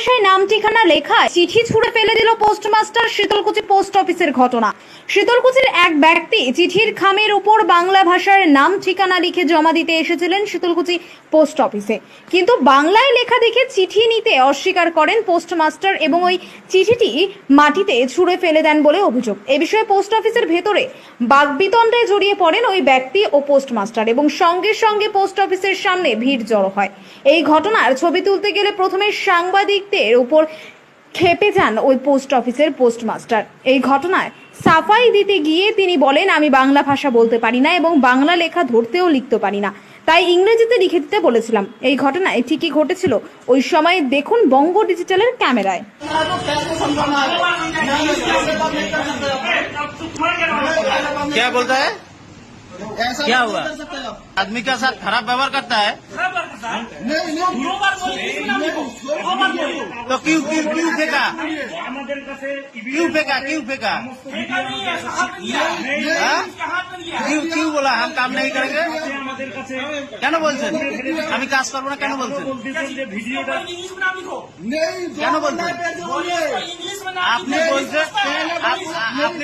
ভাষায় নাম ঠিকানা লেখায় চিঠি ছুঁড়ে ফেলে দিল পোস্টমাস্টার শীতলকুচি পোস্ট অফিসের ঘটনা। শীতলকুচির এক ব্যক্তি চিঠির খামের উপর বাংলা ভাষার নাম ঠিকানা লিখে জমা দিতে এসেছিলেন শীতলকুচি পোস্ট অফিসে। কিন্তু বাংলায় লেখা দেখে চিঠি নিতে অস্বীকার করেন পোস্টমাস্টার এবং ওই চিঠিটি মাটিতে ছুঁড়ে ফেলে দেন বলে অভিযোগ। এ বিষয়ে পোস্ট অফিসের ভেতরে বাগবিতণ্ডায় জড়িয়ে পড়েন ওই ব্যক্তি ও পোস্টমাস্টার এবং সঙ্গে সঙ্গে পোস্ট অফিসের সামনে ভিড় জড়ো হয়। এই ঘটনার ছবি তুলতে গেলে প্রথমে সাংবাদিকদের উপর খেপে যান ওই পোস্ট অফিসের পোস্টমাস্টার এই ঘটনায় সাফাই দিতে গিয়ে তিনি বলেন আমি বাংলা ভাষা বলতে পারি না এবং বাংলা লেখা ধরতেও লিখতে পারি না তাই ইংরেজিতে লিখে দিতে বলেছিলাম এই ঘটনায় ঠিকই ঘটেছিল ওই সময় দেখুন বঙ্গ ডিজিটালের ক্যামেরায় क्या बोलता है ऐसा क्या नहीं हुआ? कर सकते आप। आदमी के साथ खराब व्यवहार करता है नहीं नहीं দু বার বলেছি, শুনলাম তো। দুবার বলেছি। तो क्यों क्यों क्यों फेंका আমাদের কাছে क्यों फेंका क्यों फेंका এটা नहीं है, हाथ में लिया है। हाँ? इसका हाथ में लिया है। क्यों क्यों बोला हम काम नहीं करेंगे আমাদের কাছে কেন বলছেন আমি কাজ করবো না কেন বলছেন বলতেছেন যে ভিডিওটা इंग्लिश में नाम लिखो नहीं जो क्या ना बोलना बोलते? है, जो बोलिए। इंग्लिश में नाम আপনি लिखो। বলছেন पहले आप- बोलिए। আপনি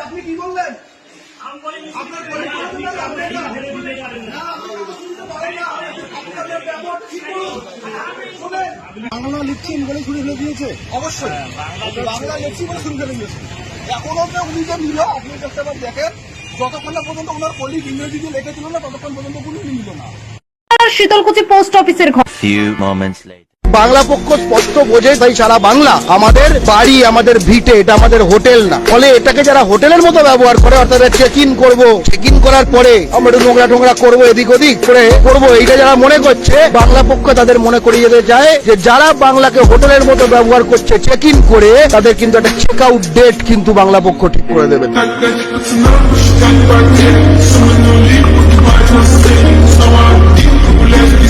আপনি কি বললেন? বাংলা লিখছি বলে শুরু করে দিয়েছে। অবশ্যই। বাংলা লিখছি। বলে শুরু করে দিয়েছে। এখন অবধি উনি যে নিল? আপনি দেখতে দেখেন যতক্ষণ না পর্যন্ত ওনার কলিগ ইংরেজি দিয়ে লেখেছিল না ততক্ষণ পর্যন্ত কোনো নিল না। শীতলকুচি পোস্ট অফিসের. বাংলা পক্ষ স্পষ্ট বোঝে তাই সারা বাংলা আমাদের বাড়ি আমাদের ভিটে এটা আমাদের হোটেল না। ফলে এটাকে যারা হোটেলের মতো ব্যবহার করে অর্থাৎ চেক ইন করব চেক ইন করার পরে আমরা একটু নোংরা টোংরা করব এদিক ওদিক করে করব এইটা যারা মনে করছে বাংলা পক্ষ তাদের মনে করিয়ে যেতে চায় যে যারা বাংলাকে হোটেলের মতো ব্যবহার করছে চেক ইন করে তাদের কিন্তু একটা চেক আউট ডেট কিন্তু বাংলা পক্ষ ঠিক করে দেবে। left